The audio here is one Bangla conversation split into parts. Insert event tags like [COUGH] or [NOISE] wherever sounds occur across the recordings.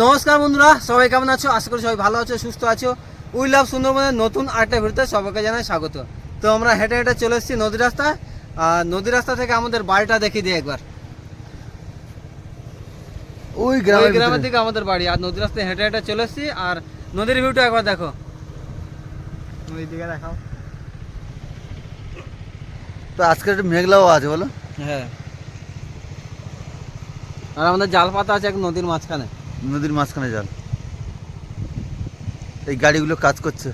নমস্কার বন্ধুরা সবাই কেমন আছো? আশা করি সবাই ভালো আছো সুস্থ আছো। উই লাভ সুন্দরবনের নতুন আরেকটা ভিডিওতে সবাইকে জানাই স্বাগত। তো আমরা হেঁটে হেঁটে চলে এসেছি নদী রাস্তায় আর নদী রাস্তা থেকে আমাদের বাড়িটা দেখিয়ে দিই একবার। ওই গ্রামের গ্রামের দিকে দিকে আমাদের বাড়ি আর নদী রাস্তায় হেঁটে হেঁটে চলে এসেছি। আর নদীর ভিউটা একবার দেখো। ওই দিকে দেখাও। তো আজকে একটু মেঘলাও আছে বলো। হ্যাঁ। আর আমাদের জাল পাতা আছে এক নদীর মাঝখানে। নদীর মাঝখানে জল এই গাড়িগুলো কাজ করছে।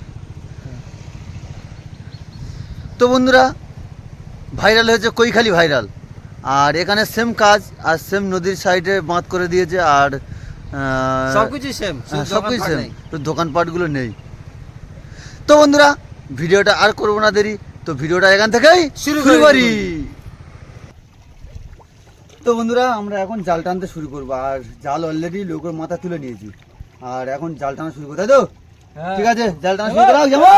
তো বন্ধুরা ভাইরাল হয়েছে কৈখালি ভাইরাল। আর এখানে সেম কাজ আর সেম নদীর সাইডে বাঁধ করে দিয়েছে আর সবকিছু সেম সবকিছু সেম তো দোকানপাটগুলো নেই। তো বন্ধুরা ভিডিওটা আর করব না দেরি তো ভিডিওটা এখান থেকেই শুরু করি। তো বন্ধুরা আমরা এখন জাল টানতে শুরু করব। আর জাল অলরেডি লোকের মাথা তুলে নিয়েছি। আর এখন জাল টানা শুরু করব তাই তো? হ্যাঁ। ঠিক আছে জাল টানা শুরু করা যেমন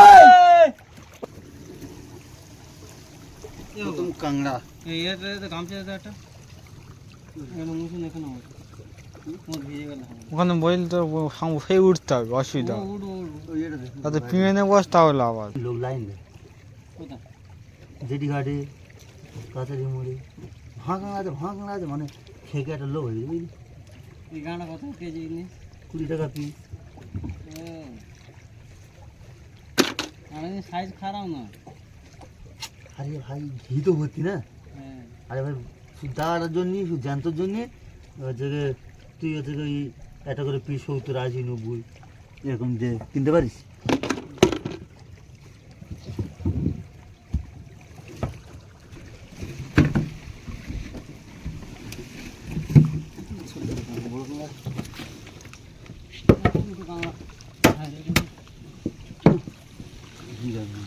কাংড়া ওখানে বইল তো সেই উঠতে হবে অসুবিধা। তাতে পিমেনে বস তাহলে আবার লোক লাইন দেয় জেডি ঘাটে কাছারি মুড়ি। ভাঙা আছে ভাঙা আছে মানে খেকে একটা লোক হয়ে বুঝলি? কুড়ি টাকা পিস সাইজ খারাপ না। আরে ভাই ঘি তো ভর্তি না? আরে ভাই দাঁড়ার জন্য জ্যান্তর জন্য হচ্ছে তুই হচ্ছে ওই একটা করে পিস সত্তর আশি নব্বই এরকম যে কিনতে পারিস?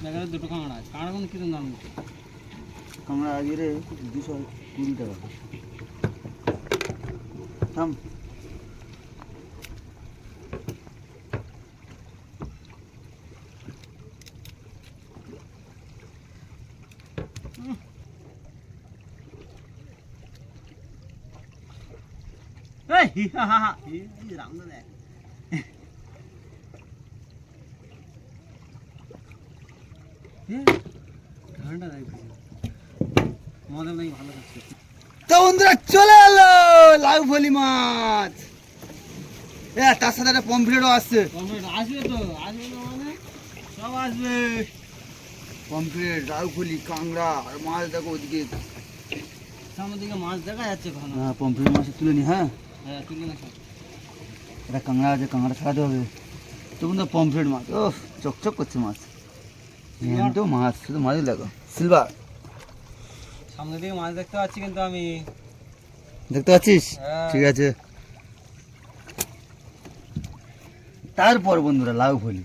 দুটো কাঁকড়া আছে কাঁকড়া কোনো কীরকম দাম আমরা আগে রে দুশো কুড়ি টাকা থাম এই হা হা হা এই রামদা দেখ ঠান্ডা লাগছে মজা নাই ভালো লাগছে তো বন্ধুরা চলে এলো লাউ ফলি মাছ। এ তার সাথে একটা পমফ্রেটও আসছে। আসবে তো আসবে তো মানে? সব আসবে। পমফ্রেট লাউ ফলি কাংড়া আর মাছ দেখো ওদিকে। সামনের দিকে মাছ দেখা যাচ্ছে হ্যাঁ পমফ্রেট মাছ তুলে নি হ্যাঁ? হ্যাঁ তুলে না। এটা কাংড়া আছে কাংড়া ছাড়াতে হবে। তো বন্ধু পমফ্রেট মাছ ও চকচক করছে মাছ। তো মাছ শুধু মাছই দেখো। সিলভার। সামনের দিকে মাছ দেখতে পাচ্ছি কিন্তু আমি। দেখতে পাচ্ছিস? হ্যাঁ। ঠিক আছে। তারপর বন্ধুরা লাউ ফলি।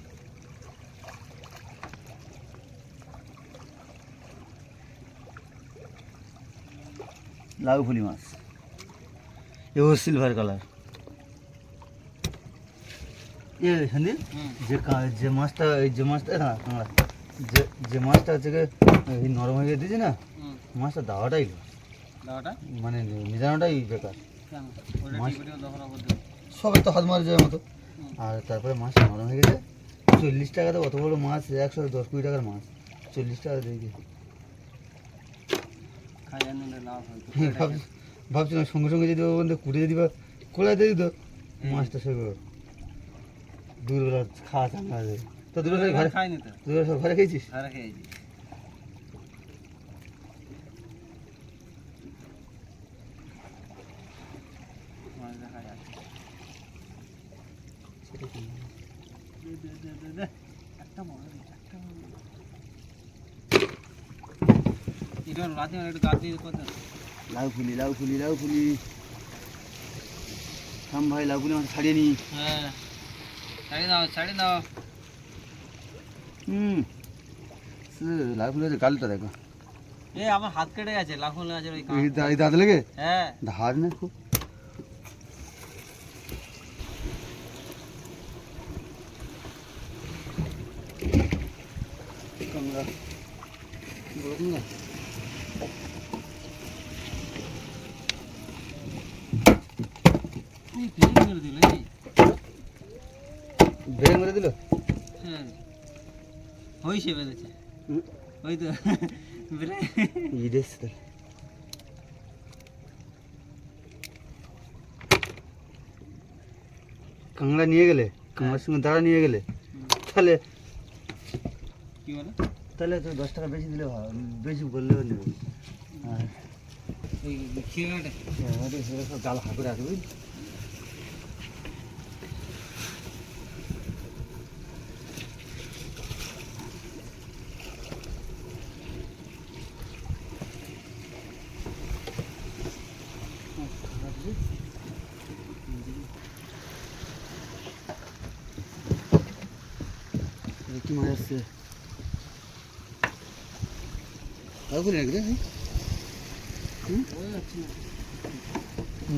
লাউ ফলি মাছ। এও সিলভার কালার। এ সন্দীপ যে কা- যে মাছটা এই যে মাছটা হ্যাঁ কাঁকড়া যে যে মাছটা হচ্ছে এই নরম হয়ে দিয়েছি না মাছটা দাওয়াটাই মানে নিজানোটাই বেকার। কেন? ওটা মাছ- টিভিটিও দখল আবার দেবো। সবে তো হাত মারা যাওয়ার মতো। আর তারপরে মাছ নরম হয়ে গেছে চল্লিশ টাকাতে অত বড় মাছ একশো দশ কুড়ি টাকার মাছ চল্লিশ টাকা দিয়ে দিয়েছে। হয় ভাবছিলাম সঙ্গে সঙ্গে যদি বন্ধু কুটে যদি বা কোলা দিয়ে দিত মাছটা সেগুলো দুপুরবেলা খাওয়া চাঙ্গা তো দুপুরবেলা ঘরে খাইনি তো। সব ঘরে খেয়েছিস? ঘরে খেয়েছি। লাউ ফুলি লাউ ফুলি লাউ ফুলি। থাম ভাই লাউ ফুলি ছাড়িয়ে নি। হ্যাঁ। ছাড়ি দাও ছাড়ি দাও। হুম সে লাউ ফুলি হচ্ছে গালটা দেখো এ আমার হাত কেটে গেছে লাফুন আছে ওই এই দা- এই দাঁত লেগে হ্যাঁ ধার না খুব কামড়া বলুন না এই ফেল করে দিল এই ব্রেক মেরে দিল হ্যাঁ হয়েছে হুম। ওই তো। ব্রেক ই কাংড়া নিয়ে গেলে? কাংড়ার সঙ্গে দাঁড়া নিয়ে গেলে? তাহলে কি বলো? তাহলে তো দশ টাকা বেশি দিলে বেশি বললেও নেবে। আর ওই সেটা সব ডাল হাঁকুড়ে আছে কি মাছ আসছে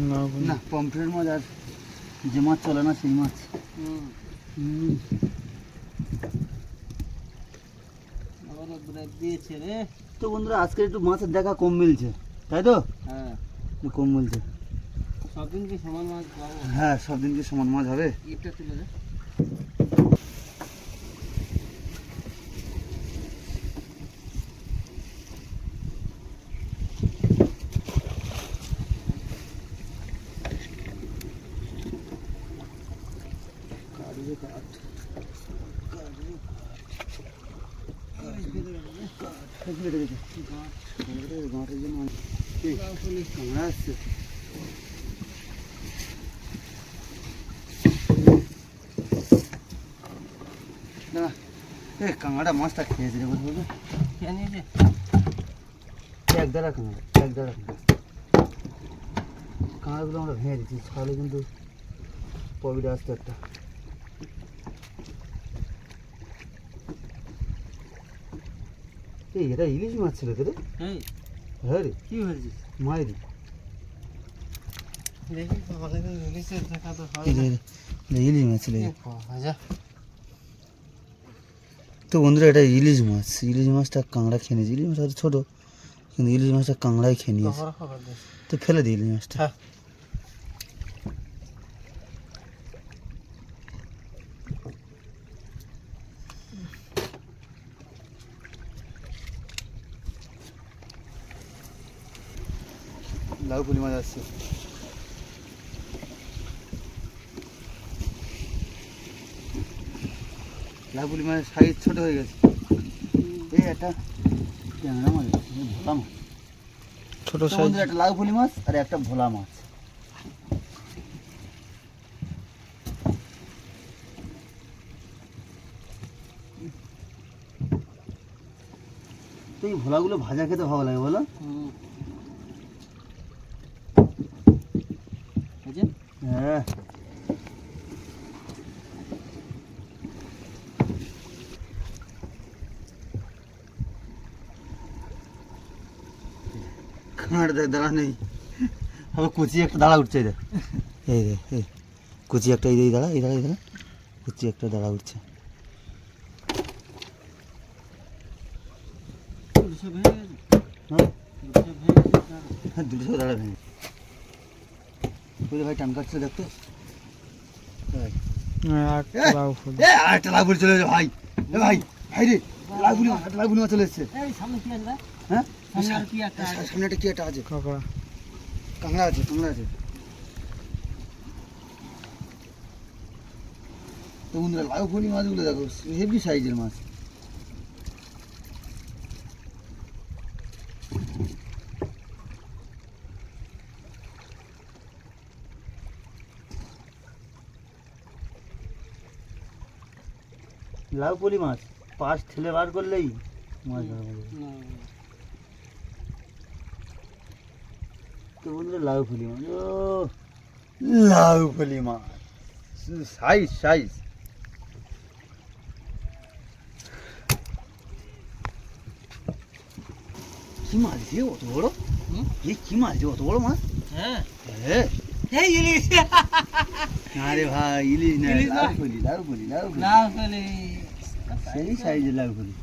না না। পমফ্রেট মাছ আর যে মাছ চলে না সেই মাছ। তো বন্ধুরা আজকে একটু মাছের দেখা কম মিলছে তাই তো? হ্যাঁ। কম মিলছে। সব দিন কি সমান মাছ হ্যাঁ সব দিন কি সমান মাছ হবে? ইটটা তুলে দে। কাঁকড়া মাছটা খেয়েছে রে বলব খেয়ে নিয়েছে এক কাঁকড়া এক দাঁড়া কাঁকড়া কাঁকড়াগুলো আমরা ভেঙে দিচ্ছি তাহলে কিন্তু পবিটা আসতে একটা এই এটা ইলিশ মাছ ছিল তো রে? হ্যাঁ রে। কি হয়েছে মায়েরই দেখি ইলিশের দেখা তো হয় ইলিশ মাছ ছিল। তো বন্ধুরা এটা ইলিশ মাছ। ইলিশ মাছটা কাঁকড়া খেয়ে নিয়েছে। ইলিশ মাছ হয়তো ছোটো কিন্তু ইলিশ মাছটা কাঁকড়াই খেয়ে নিয়েছে। তো ফেলে দিই ইলিশ মাছটা। লাউ পুলি মাছ আসছে লাউ পুলি মাছের সাইজ ছোট হয়ে গেছে। এই একটা ট্যাংরা মাছ ভোলা মাছ। ছোট সাইজ। একটা লাউ পুলি মাছ আর একটা ভোলা মাছ। তো এই ভোলাগুলো ভাজা খেতে ভালো লাগে বলো হুম। হয়েছে? হ্যাঁ কুচি একটা, দাঁড়া, উঠছে, এই রে কুচি একটা কুচি একটা, দাঁড়া, উঠছে? হ্যাঁ দুশো দাঁড়া। ভেঙে। ভাই, টান কাটছে দেখতো ভাই। ভাই ভাই রে লাগুলি মাছ চলে এসেছে। সামনে কি রে? হ্যাঁ? সামনে একটা কি একটা আছে? কাঁকড়া। কাঁকড়া আছে কাঁকড়া আছে। তো বন্ধুরা লাউ ফলি মাছগুলো দেখো হেভি সাইজের মাছ। লাউ পলি মাছ পাশ ঠেলে বার করলেই মাছ ধরা পড়বে। না, তো লাউ ফলি মাছ। ও। লাউ ফলি মাছ। Size size. কি মাছ রে অত বড়? কি মাছ অত বড় মাছ? হ্যাঁ। হ্যাঁ। এই ইলিশ। আরে ভাই ইলিশ না লাউ। ফলি লাউ ফলি লাউ ফলি। লাউ ফেলে। সেই সাইজের লাউ ফলি।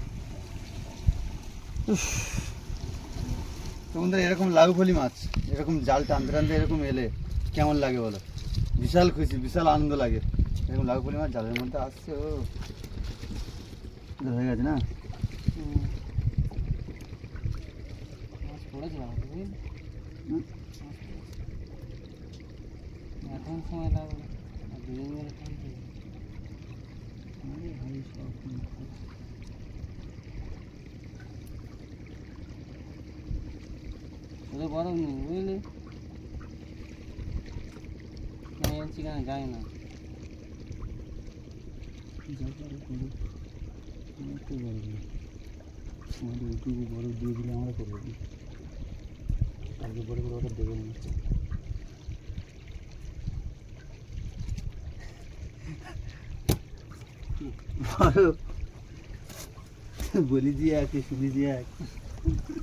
তো বন্ধুরা এরকম লাউ ফলি মাছ এরকম জাল টানতে টানতে এরকম এলে কেমন লাগে বলো? বিশাল খুশি বিশাল আনন্দ লাগে। এরকম লাউ পলি মাছ জালের মধ্যে আসছে ও। হয়ে গেছে না। এখন সময় লাগবে বরফ নেই বুঝলি কেন এনেছি না আমাদের এইটুকু বড় দিয়ে দিলে আমরা করব কি কালকে বড় করে ওটা দেবে মনে হচ্ছে বলি দিয়ে আছে শুনি দিয়ে যে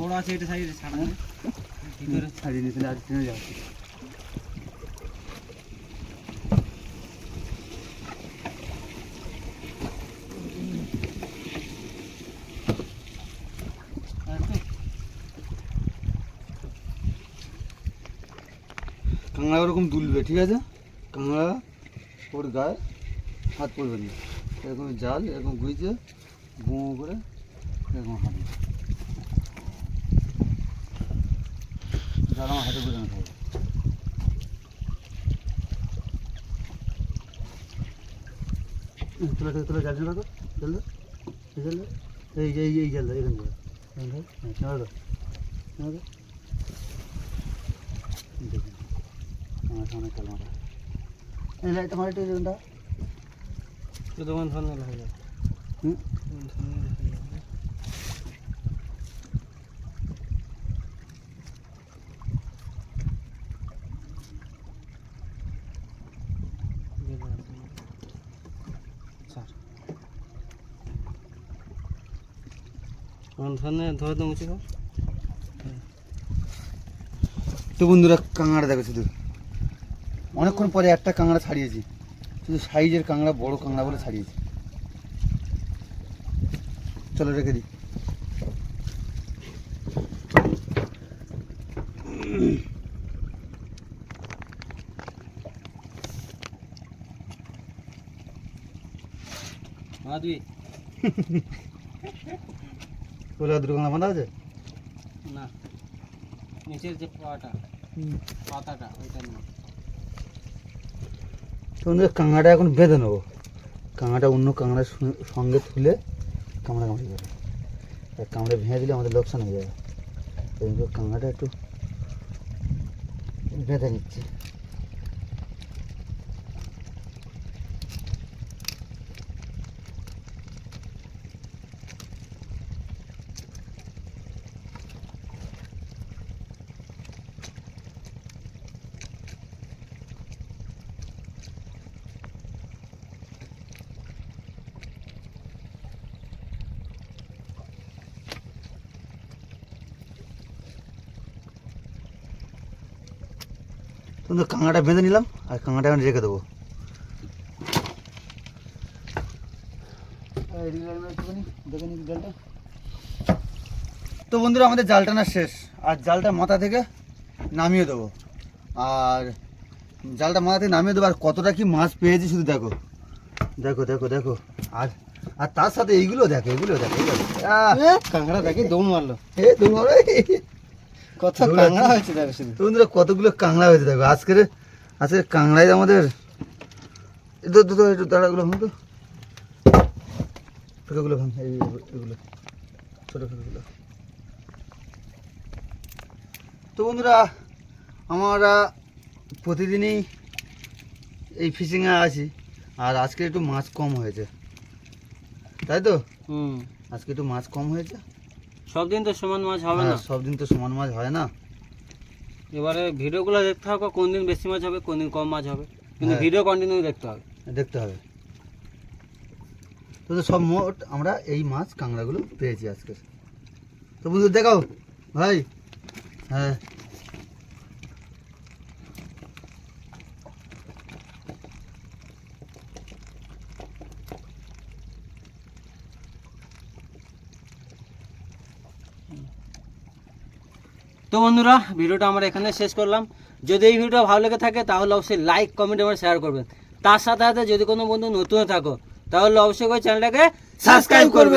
বড় আছে, এটা সাইডে ছাড়া। ভিতরে ছাড়িয়ে নিয়েছিল আর যাও কাঁকড়া ওরকম দুলবে, ঠিক আছে? কাঁকড়া ওর গায়ে, হাত পড়বে না। এরকম জাল, এরকম গুঁজে বোঁ করে এরকম হাঁটবে জাল আমার হাতে বোঝানো থাকবে তোলা তোলা তোলা জাল ছিল তো জাল দে, এই জাল দে। এই যে এই যে এই জাল দে, এখান থেকে এখান থেকে হ্যাঁ, নাড়া দাও, নাড়া দাও। দেখুন আমার সামনে কাল মারা এই লাইট আমার একটু যেটা শুধু মন ফোন হয়ে যাবে হুম ধরে তো বন্ধুরা কাঁকড়া দেখো শুধু। অনেকক্ষণ পরে একটা কাঁকড়া ছাড়িয়েছি। শুধু সাইজের কাঁকড়া বড় কাঁকড়া বলে ছাড়িয়েছি। চলো রেখে দিই। মাধবী। [LAUGHS] দুটো কাঁকড়া বাঁধা আছে? না। নিচের যে পাটা পাতাটা ওইটা নেই। তো বন্ধুরা কাঁকড়াটা এখন বেঁধে নেব। কাঁকড়াটা অন্য কাঁকড়ার সঙ্গে- তুলে কামড়া কামড়ি করে আর কামড়ে ভেঙে দিলে আমাদের লোকসান হয়ে যাবে। কাঁকড়াটা একটু বেঁধে নিচ্ছে। তো কাঁকড়াটা বেঁধে নিলাম আর কাঁকড়াটা এখন রেখে দেবো। তো বন্ধুরা আমাদের জাল টানা শেষ আর জালটা মাথা থেকে নামিয়ে দেবো। আর জালটা মাথা থেকে নামিয়ে দেবো আর কতটা কি মাছ পেয়েছি শুধু দেখো। দেখো দেখো দেখো। আর আর তার সাথে এইগুলো দেখো এগুলো দেখো এই কাঁকড়া দেখে দৌড় মারলো। এ তোমার কত। কাঁকড়া হয়েছে দেখো শুধু বন্ধুরা কতগুলো কাঁকড়া হয়েছে দেখো। আজকের আজকে কাঁকড়াই আমাদের একটু একটু একটু দাঁড়াগুলো ভাঙ তো। ফেঁকাগুলো ভাঙ এই এগুলো। ছোটো ফেঁকাগুলো। তো বন্ধুরা আমরা প্রতিদিনই এই ফিশিংয়ে আছি। আর আজকে একটু মাছ কম হয়েছে। তাই তো? হুম। আজকে একটু মাছ কম হয়েছে। সব দিন তো সমান মাছ হবে না হ্যাঁ, সব দিন তো সমান মাছ হয় না। এবারে ভিডিওগুলো দেখতে হবে কোন দিন বেশি মাছ হবে কোন দিন কম মাছ হবে। কিন্তু হ্যাঁ। ভিডিও কন্টিনিউ দেখতে হবে। দেখতে হবে। তো তো সব মোট আমরা এই মাছ কাঁকড়াগুলো পেয়েছি আজকে। তো বুঝতে দেখাও ভাই। হ্যাঁ। বন্ধুরা, ভিডিওটা আমরা এখানে শেষ করলাম। যদি এই ভিডিওটা ভালো লেগে থাকে, তাহলে অবশ্যই লাইক কমেন্ট এবং শেয়ার করবেন। তার সাথে সাথে যদি কোনো বন্ধু নতুন থাকো, তাহলে অবশ্যই ওই চ্যানেলটাকে সাবস্ক্রাইব করবে।